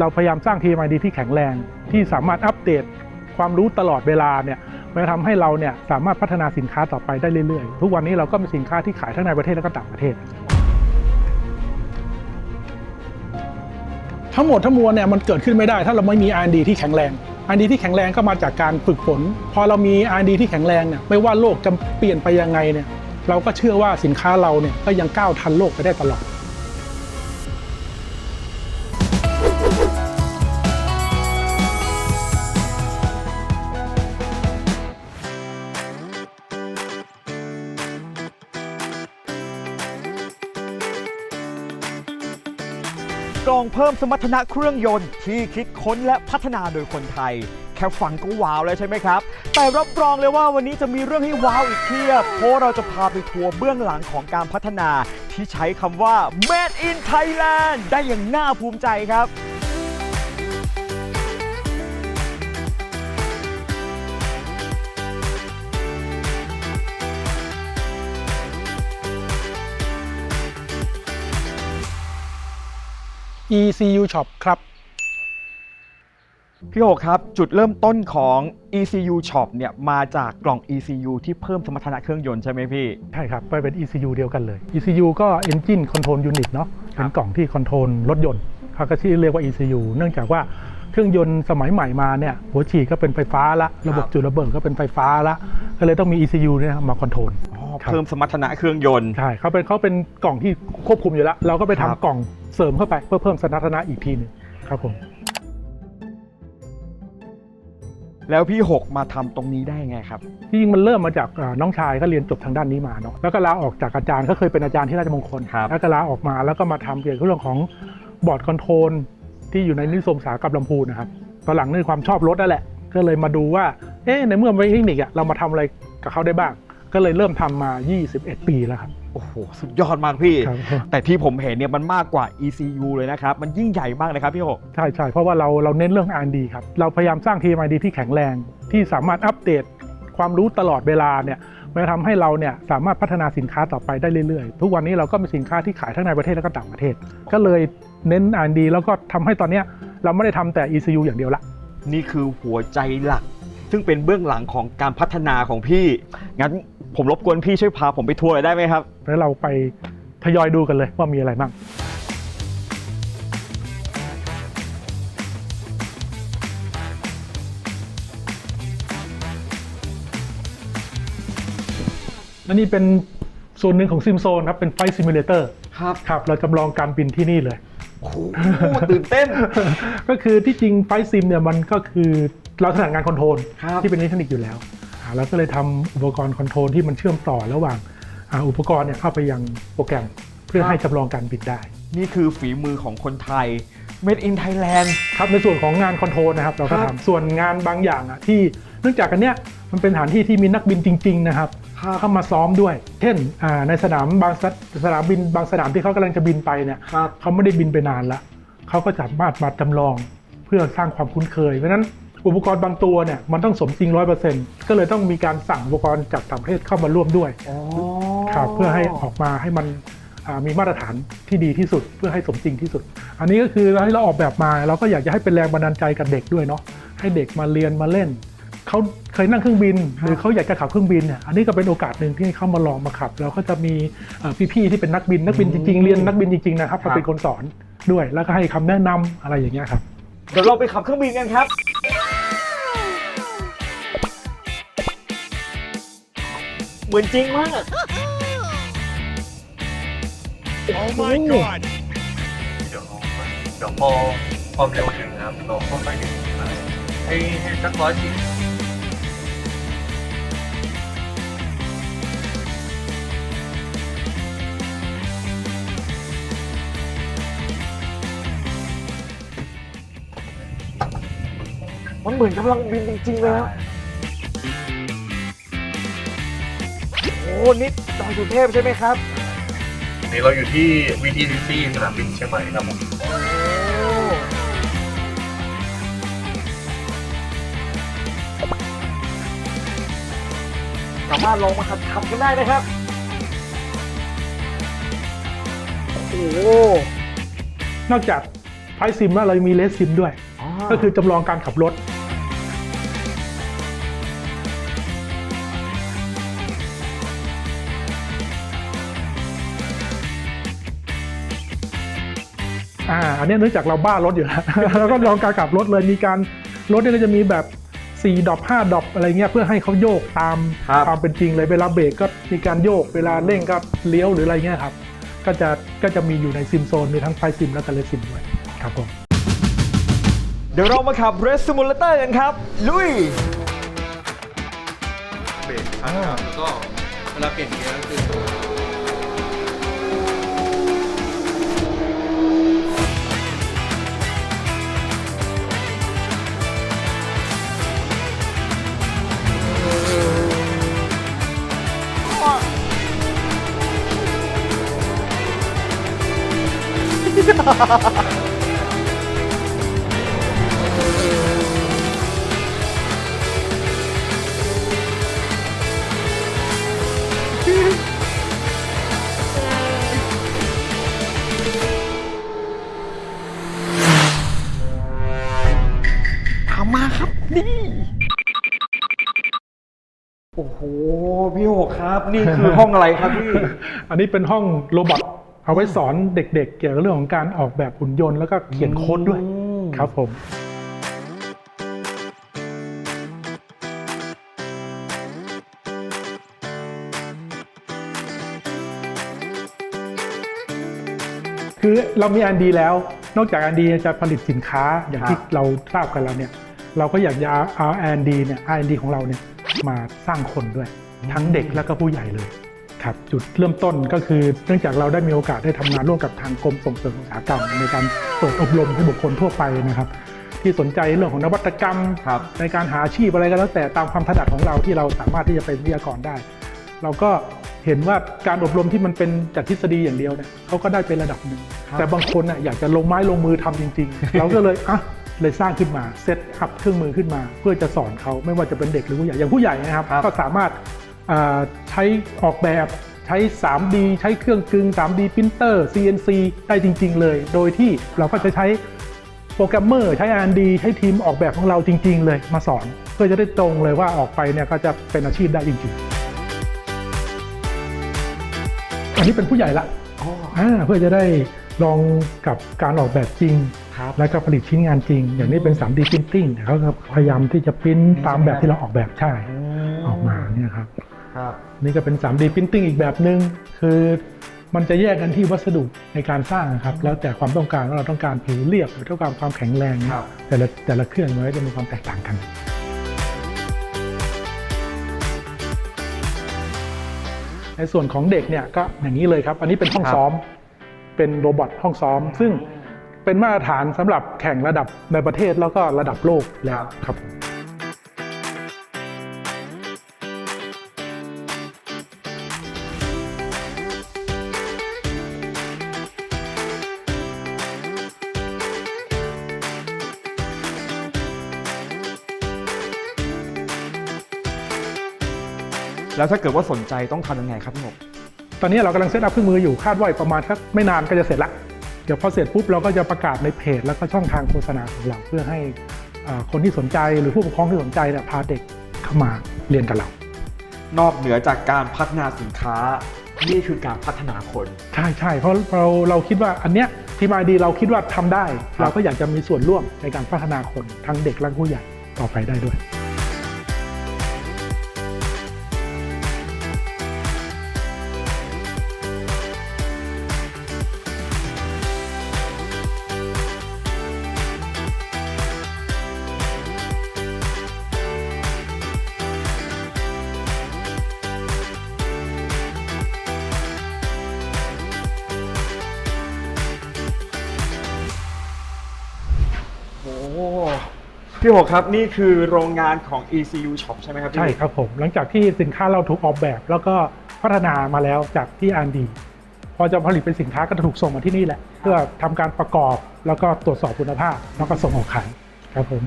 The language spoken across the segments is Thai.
เราพยายามสร้างทีมไอดีที่แข็งแรง ที่สามารถอัปเดตความรู้ตลอดเวลาเนี่ยมันทำให้เราเนี่ยสามารถพัฒนาสินค้าต่อไปได้เรื่อยๆ ทุกวันนี้เราก็มีสินค้าที่ขายทั้งในประเทศและก็ต่างประเทศ ทั้งหมดทั้งมวลเนี่ยมันเกิดขึ้นไม่ได้ ถ้าเราไม่มี R&D ที่แข็งแรง R&D ที่แข็งแรงก็มาจากการฝึกฝน พอเรามี R&D ที่แข็งแรงเนี่ยไม่ว่าโลกจะเปลี่ยนไปยังไงเนี่ยเราก็เชื่อว่าสินค้าเราเนี่ยก็ยังก้าวทันโลกไปได้ตลอด พิ่มสมรรถนะเครื่องยนต์ที่คิดค้นและพัฒนาโดยคนไทย แค่ฟังก็ว้าวแล้วใช่ไหมครับ แต่รับรองเลยว่าวันนี้จะมีเรื่องให้ว้าวอีกเพียบเพราะเราจะพาไปทัวร์เบื้องหลังของการพัฒนา ที่ใช้คำว่า Made in Thailand ได้อย่างน่าภูมิใจครับ ECU Shop ครับ พี่โอครับ จุดเริ่มต้นของ ECU Shop เนี่ยมาจากกล่อง ECU ที่เพิ่มสมรรถนะเครื่องยนต์ใช่ไหมพี่ ใช่ครับไปเป็น ECU เดียวกันเลย ECU ก็ Engine Control Unit เนาะครับ เป็นกล่องที่คอนโทรลรถยนต์เขาก็ชื่อเรียกว่า ECU เนื่องจากว่าเครื่องยนต์สมัยใหม่มาเนี่ยหัวฉีดก็เป็นไฟฟ้าละระบบจุดระเบิดก็เป็นไฟฟ้าละก็เลยต้องมี ECU เนี่ยมาคอนโทรล อ๋อครับ เพิ่มสมรรถนะเครื่องยนต์ ใช่เขาเป็นเขาเป็นกล่องที่ควบคุมอยู่แล้ว เราก็ไปทำครับกล่อง เสริมเข้าไปเพื่อเพิ่มสมรรถนะอีกทีหนึงครับผมแล้วพี่หกมาทำตรงนี้ได้ยังไงครับที่จริงมันเริ่มมาจากอ่าน้องชายก็เรียนจบทางด้านนี้มาเนาะแล้วก็ลาออกจากอาจารย์ก็เคยเป็นอาจารย์ที่ราชมงคลครับ แล้วก็ลาออกมาแล้วก็มาทำเกี่ยวกับเรื่องของบอร์ดคอนโทรลที่อยู่ในนิสมสาหกับลำพูนนะครับตอนหลังในความชอบรถนั่นแหละ ก็เลยมาดูว่าเอ๊ะในเมื่อเป็นเทคนิคอะเรามาทำอะไรกับเขาได้บ้าง ก็เลยเริ่มทำมา 21 ปีแล้วครับโอ้โหสุดยอดมากพี่ ครับ แต่ที่ผมเห็นเนี่ยมันมากกว่า ECU เลยนะครับ มันยิ่งใหญ่มากเลยครับพี่หก ใช่ใช่เพราะว่าเราเราเน้นเรื่อง R&D ครับ เราพยายามสร้างทีม R&D ที่แข็งแรง ที่สามารถอัปเดตความรู้ตลอดเวลาเนี่ยมันจะทำให้เราเนี่ยสามารถพัฒนาสินค้าต่อไปได้เรื่อยๆ ทุกวันนี้เราก็มีสินค้าที่ขายทั้งในประเทศและก็ต่างประเทศ ก็เลยเน้น R&D แล้วก็ทำให้ตอนเนี้ยเราไม่ได้ทำแต่ ECU อย่างเดียวละ นี่คือหัวใจหลัก ซึ่งเป็นเบื้องหลังของการพัฒนาของพี่ งั้น ผมรบกวนพี่ช่วยพาผมไปทัวร์หน่อยได้ไหมครับ แล้วเราไปทยอยดูกันเลยว่ามีอะไรบ้าง อันนี้เป็นส่วนหนึ่งของซิมโซนครับ เป็นไฟซิมูเลเตอร์ครับครับ เราจำลองการบินที่นี่เลย โอ้โหตื่นเต้น ก็คือที่จริงไฟซิมเนี่ยมันก็คือเราถนัดงานคอนโทรลครับ ที่เป็นอิเล็กทรอนิกส์อยู่แล้วอ่า เราก็เลยทำอุปกรณ์คอนโทรลที่มันเชื่อมต่อระหว่างอ่าอุปกรณ์เนี่ยเข้าไปยังโปรแกรม เพื่อให้จำลองการบินได้ นี่คือฝีมือของคนไทย Made in Thailand ครับในส่วนของงานคอนโทรลนะครับเราก็ครัทำบส่วนงานบางอย่างอะที่เนื่องจากกันเนี้ยมันเป็นสถานที่ที่มีนักบินจริง ๆ นะครับครับเข้ามาซ้อมด้วย เช่นอ่าในสนามบางสสนามบินบางสนามที่เขากำลังจะบินไปเนี่ยครับเขาไม่ได้บินไปนานละเขาก็สามารถมาจำลองเพื่อสร้างความคุ้นเคยเพราะฉะนั้น อุปกรณ์บางตัวเนี่ยมันต้องสมจริงร้อยเปอร์เซ็นต์ก็เลยต้องมีการสั่งอุปกรณ์จากต่างประเทศเข้ามาร่วมด้วยอ๋อครับเพื่อให้ออกมาให้มันอ่ามีมาตรฐานที่ดีที่สุดเพื่อให้สมจริงที่สุด อันนี้ก็คือให้เราออกแบบมาเราก็อยากจะให้เป็นแรงบันดาลใจกับเด็กด้วยเนาะให้เด็กมาเรียนมาเล่นเขาเคยนั่งเครื่องบิน หรือเขาอยากจะขับเครื่องบินเนี่ยอันนี้ก็เป็นโอกาสหนึ่งที่ให้เขามาลองมาขับ แล้วก็จะมีเอ่อพี่ๆที่เป็นนักบินนักบินจริงๆเรียนนักบินจริงๆนะครับมาเป็นคนสอนด้วยแล้วก็ให้คำแนะนำอะไรอย่างเงี้ยครับเดี๋ยวเราไปขับเครื่องบินกันครับ เหมือนจริงมาก Oh my god เดี๋ยวเดี๋ยวพอความเร็วถึงนะครับเราค่อยๆดึงมาให้ให้สักร้อยสี่มันเหมือนกำลังบินจริงๆเลยครั บโอ้นี่ดอยสุเทพใช่ไหมครับนี่เราอยู่ที่ VTCC สนามบินเชียงใหม่ครับผมโอ้สามารถลองมาขับขับกันได้นะครับ โอ้โหนอกจากไฟซิมแล้วเรามีเลสซิมด้วยก็คือจำลองการขับรถ อ่าอันนี้เนื่องจากเราบ้ารถอยู่แล้วแล้วก็ลองการขับรถเลยมีการรถเนี่ยก็จะมีแบบ4ดอป5ดอปอะไรเงี้ยเพื่อให้เขาโยกตามครับความเป็นจริงเลยเวลาเบรกก็มีการโยกเวลาเร่งก็เลี้ยวหรืออะไรเงี้ยครับ ก็จะก็จะมีอยู่ในซิมโซนมีทั้งไฟซิมและก็เลสซิมด้วยครับผม เดี๋ยวเรามาขับ Race Simulator กันครับ ลุย เบรกครั้งครับแล้วก็เวลาเปลี่ยนเกียร์ก็คือตามมาครับนี่ โอ้โห พี่หกครับ นี่คือห้องอะไรครับพี่ อันนี้เป็นห้องโรบอท เอาไว้สอนเด็กๆ เกี่ยวกับเรื่องของการออกแบบหุ่นยนต์แล้วก็เขียนโค้ดด้วยอืมครับผม คือเรามีอันดีแล้ว นอกจากอันดีจะผลิตสินค้าอย่างที่ครับเราทราบกันแล้วเนี่ย เราก็อยากจะเอาอันดีเนี่ย R&D ของเราเนี่ยมาสร้างคนด้วย ทั้งเด็กแล้วก็ผู้ใหญ่เลย ครับจุดเริ่มต้นก็คือเนื่องจากเราได้มีโอกาสได้ทำงานร่วมกับทางกรมส่งเสริมอุตสาหกรรม ในการเปิดอบรมให้บุคคลทั่วไปนะครับ ที่สนใจเรื่องของนวัตกรรมครับในการหาอาชีพอะไรก็แล้วแต่ตามความถนัดของเราที่เราสามารถที่จะเป็นวิทยากรได้ เราก็เห็นว่าการอบรมที่มันเป็นจากทฤษฎีอย่างเดียวเนี่ยเขาก็ได้เป็นระดับหนึ่งครับแต่บางคนน่ะอยากจะลงไม้ลงมือทำจริง ๆ เราก็เลยอะเลยสร้างขึ้นมาเซตอัพเครื่องมือขึ้นมา เพื่อจะสอนเขาไม่ว่าจะเป็นเด็กหรือผู้ใหญ่อย่างผู้ใหญ่นะครับครับก็สามารถอ่า ใช้ออกแบบใช้ 3D ใช้เครื่องกึ่ง 3D พิมพ์เตอร์ CNC ได้จริง ๆ เลย โดยที่เราก็จะใช้โปรแกรมเมอร์ใช้ R&D ใช้ทีมออกแบบของเราจริง ๆ เลยมาสอน เพื่อจะได้ตรงเลยว่าออกไปเนี่ยก็จะเป็นอาชีพได้จริง ๆ อันนี้เป็นผู้ใหญ่ละอ๋ออ่าเพื่อจะได้ลองกับการออกแบบจริงครับแล้วก็ผลิตชิ้นงานจริง อย่างนี้เป็น 3D Printing เขาก็พยายามที่จะพิมพ์ตามแบบที่เราออกแบบใช่ออกมาเนี่ยครับ ครับนี่ก็เป็น 3D Printing อีกแบบหนึ่งคือมันจะแยกกันที่วัสดุในการสร้างครับ แล้วแต่ความต้องการว่าเราต้องการผิวเรียบหรือต้องการความแข็งแรงเนี่ยครับ แต่ละแต่ละเครื่องมันก็จะมีความแตกต่างกัน ในส่วนของเด็กเนี่ยก็อย่างนี้เลยครับ อันนี้เป็นห้องครับ ซ้อม เป็นโรบอทห้องซ้อม ซึ่งเป็นมาตรฐานสำหรับแข่งระดับในประเทศแล้วก็ระดับโลกแล้วครับผม แล้วถ้าเกิดว่าสนใจต้องทำยังไงครับพี่หกตอนนี้เรากำลังเซตอัพเครื่องมืออยู่คาดว่าอีกประมาณสักไม่นานก็จะเสร็จละเดี๋ยวพอเสร็จปุ๊บเราก็จะประกาศในเพจ แล้วก็ช่องทางโฆษณาของเราเพื่อให้อ่าคนที่สนใจหรือผู้ปกครองที่สนใจเนี่ยพาเด็กเข้ามาเรียนกับเรา นอกเหนือจากการพัฒนาสินค้านี่คือการพัฒนาคน ใช่ใช่เพราะเราเราคิดว่าอันเนี้ยทีมไอดีเราคิดว่าทำได้ครับเราก็อยากจะมีส่วนร่วมในการพัฒนาคนทั้งเด็กและผู้ใหญ่ต่อไปได้ด้วย พี่หกครับนี่คือโรงงานของ ECU Shop ใช่ไหมครับพี่ใช่ครับผม หลังจากที่สินค้าเราถูกออกแบบ แล้วก็พัฒนามาแล้วจากที่อันดีพอจะผลิตเป็นสินค้าก็จะถูกส่งมาที่นี่แหละ เพื่อทำการประกอบแล้วก็ตรวจสอบคุณภาพ แล้วก็ส่งออกขายครับผม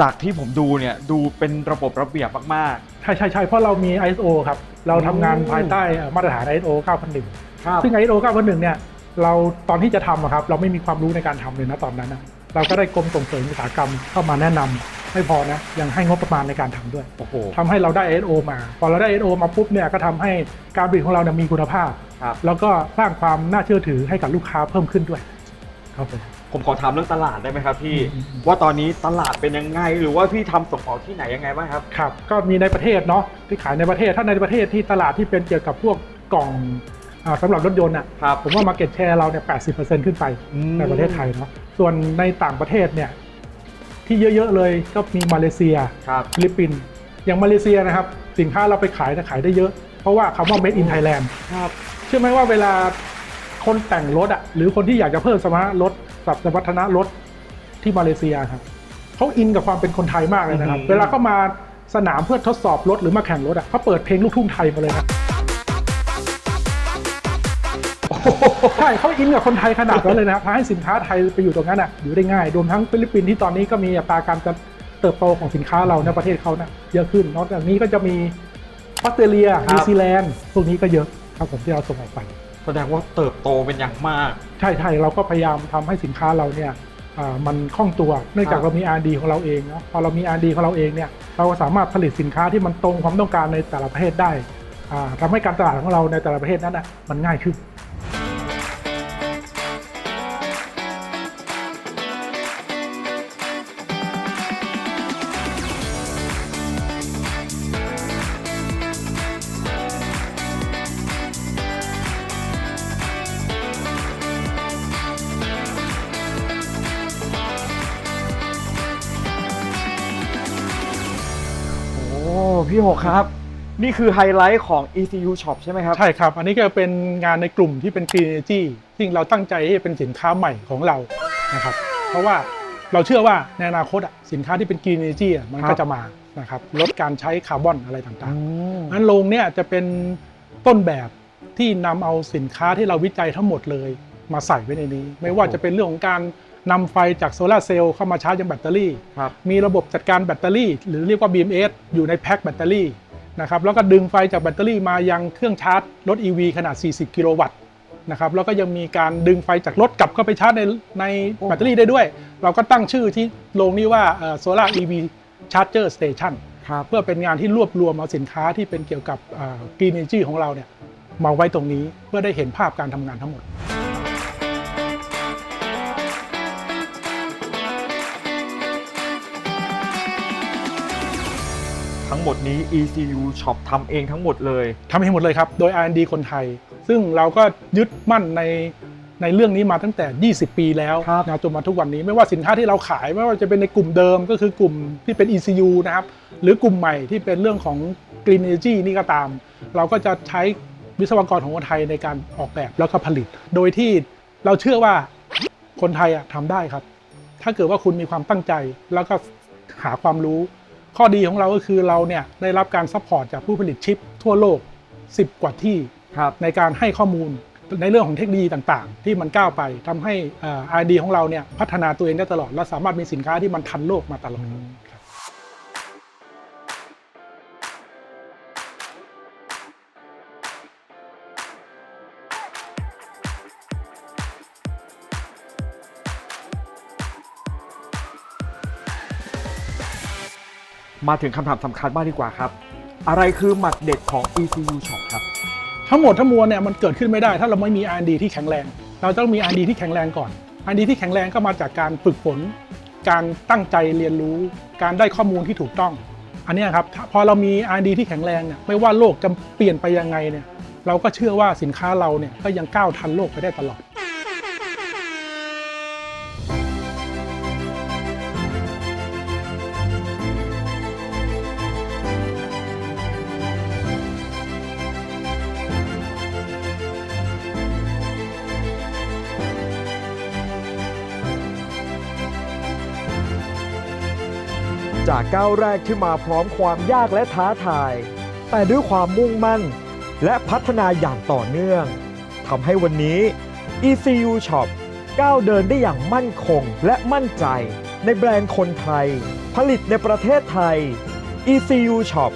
จากที่ผมดูเนี่ยดูเป็นระบบระเบียบมากใช่ใช่ใช่เพราะเรามี ISO ครับ เราทำงานโอ้ภายใต้เอ่อมาตรฐาน ISO 9001ๆครับซึ่ง ISO 9001 เนี่ยเราตอนที่จะทำอะครับเราไม่มีความรู้ในการทำเลยนะตอนนั้นนะ เราก็ได้กรมส่งเสริมอุตสาหกรรมเข้ามาแนะนำไม่พอนะยังให้งบประมาณในการทำด้วยโอ้โหทำให้เราได้ SO มา พอเราได้ SO มาปุ๊บเนี่ยก็ทำให้การผลิตของเราเนี่ยมีคุณภาพครับแล้วก็สร้างความน่าเชื่อถือให้กับลูกค้าเพิ่มขึ้นด้วยครับผมผมขอถามเรื่องตลาดได้ไหมครับพี่อืมอืมว่าตอนนี้ตลาดเป็นยังไง หรือว่าพี่ทำส่งออกที่ไหนยังไงบ้างครับครับ ก็มีในประเทศเนาะที่ขายในประเทศถ้าในประเทศที่ตลาดที่เป็นเกี่ยวกับพวกกล่องอ่า สำหรับรถยนต์อะครับผมว่า Market Share เราเนี่ย80%ขึ้นไปอืมในประเทศไทยเนาะส่วนในต่างประเทศเนี่ยที่เยอะๆเลยก็มีมาเลเซียครับฟิลิปปินส์อย่างมาเลเซียนะครับสินค้าเราไปขายนะขายได้เยอะ เพราะว่าคำว่า made in Thailand ครับเชื่อไหมว่าเวลาคนแต่งรถอะหรือคนที่อยากจะเพิ่มสมรรถรถสับสมรรถนะรถที่มาเลเซียครับเขาอินกับความเป็นคนไทยมากเลยนะครับอืมเวลาเขามาสนามเพื่อทดสอบรถหรือมาแข่งรถอะเขาเปิดเพลงลูกทุ่งไทยมาเลยนะ ใช่เขาอินกับคนไทยขนาดนั้นเลยนะครับทำให้สินค้าไทยไปอยู่ตรงนั้นอะอยู่ได้ง่ายรวมทั้งฟิลิปปินส์ที่ตอนนี้ก็มีอัตราการเติบโตของสินค้าเราในประเทศเขานะเยอะขึ้น นอกจากนี้ก็จะมีออสเตรเลียครับนิวซีแลนด์พวกนี้ก็เยอะครับผมที่เราส่งออกไป แสดงว่าเติบโตเป็นอย่างมาก ใช่ใช่เราก็พยายามทำให้สินค้าเราเนี่ยอ่ามันคล่องตัว เนื่องจากครับเรามี R&D ของเราเองเนาะพอเรามี R&D ของเราเองเนี่ยเราก็สามารถผลิตสินค้าที่มันตรงความต้องการในแต่ละประเทศได้อ่าทำให้การตลาดของเราในแต่ละประเทศนั้นอะมันง่ายขึ้น พี่หกครับ นี่คือไฮไลท์ของ ECU Shop ใช่ไหมครับ ใช่ครับ อันนี้ก็เป็นงานในกลุ่มที่เป็น Green Energy ซึ่งเราตั้งใจให้เป็นสินค้าใหม่ของเรานะครับ เพราะว่าเราเชื่อว่าในอนาคตอะสินค้าที่เป็น Green Energy อะมันครัก็บจะมานะครับลดการใช้คาร์บอนอะไรต่างอืมๆนั้นโรงเนี่ยจะเป็นต้นแบบที่นำเอาสินค้าที่เราวิจัยทั้งหมดเลย มาใส่ไว้ในนี้ ไม่ว่าจะเป็นเรื่องของการ นำไฟจากโซลาร์เซลล์เข้ามาชาร์จยังแบตเตอรี่ครับมีระบบจัดการแบตเตอรี่ หรือเรียกว่า BMS อยู่ในแพ็คแบตเตอรี่นะครับแล้วก็ดึงไฟจากแบตเตอรี่มายังเครื่องชาร์จรถ EV ขนาด 40 กิโลวัตต์นะครับแล้วก็ยังมีการดึงไฟจากรถกลับเข้าไปชาร์จในในโอ้แบตเตอรี่ได้ด้วย เราก็ตั้งชื่อที่โรงนี้ว่าเอ่อ Solar EV Charger Station ครับเพื่อเป็นงานที่รวบรวมเอาสินค้าที่เป็นเกี่ยวกับเอ่อ Green Energy ของเราเนี่ยมาไว้ตรงนี้เพื่อได้เห็นภาพการทำงานทั้งหมด ทั้งหมดนี้ ECU Shop ทำเองทั้งหมดเลย ทำให้หมดเลยครับ โดย R&D คนไทย ซึ่งเราก็ยึดมั่นในในเรื่องนี้มาตั้งแต่ 20 ปีแล้วครับ นะจนมาทุกวันนี้ไม่ว่าสินค้าที่เราขาย ไม่ว่าจะเป็นในกลุ่มเดิมก็คือกลุ่มที่เป็น ECU นะครับ หรือกลุ่มใหม่ที่เป็นเรื่องของ Green Energy นี่ก็ตาม เราก็จะใช้วิศวกรของคนไทยในการออกแบบแล้วก็ผลิต โดยที่เราเชื่อว่าคนไทยอะทำได้ครับ ถ้าเกิดว่าคุณมีความตั้งใจแล้วก็หาความรู้ ข้อดีของเราก็คือเราเนี่ยได้รับการซัพพอร์ตจากผู้ผลิตชิปทั่วโลก 10 กว่าที่ครับในการให้ข้อมูลในเรื่องของเทคโนโลยีต่างๆ ที่มันก้าวไปทำให้เอ่อ R&D ของเราเนี่ยพัฒนาตัวเองได้ตลอด และสามารถมีสินค้าที่มันทันโลกมาตลอด มาถึงคำถามสำคัญบ้างดีกว่าครับ อะไรคือหมัดเด็ดของ ECU Shop ครับ ทั้งหมดทั้งมวลเนี่ยมันเกิดขึ้นไม่ได้ ถ้าเราไม่มี R&D ที่แข็งแรง เราต้องมี R&D ที่แข็งแรงก่อน R&D ที่แข็งแรงก็มาจากการฝึกฝน การตั้งใจเรียนรู้ การได้ข้อมูลที่ถูกต้อง อันนี้ครับพอเรามี R&D ที่แข็งแรงเนี่ยไม่ว่าโลกจะเปลี่ยนไปยังไงเนี่ยเราก็เชื่อว่าสินค้าเราเนี่ยก็ยังก้าวทันโลกไปได้ตลอด ก้าวแรกที่มาพร้อมความยากและท้าทาย แต่ด้วยความมุ่งมั่น และพัฒนาอย่างต่อเนื่องทำให้วันนี้ ECU Shop ก้าวเดินได้อย่างมั่นคงและมั่นใจ ในแบรนด์คนไทย ผลิตในประเทศไทย ECU Shop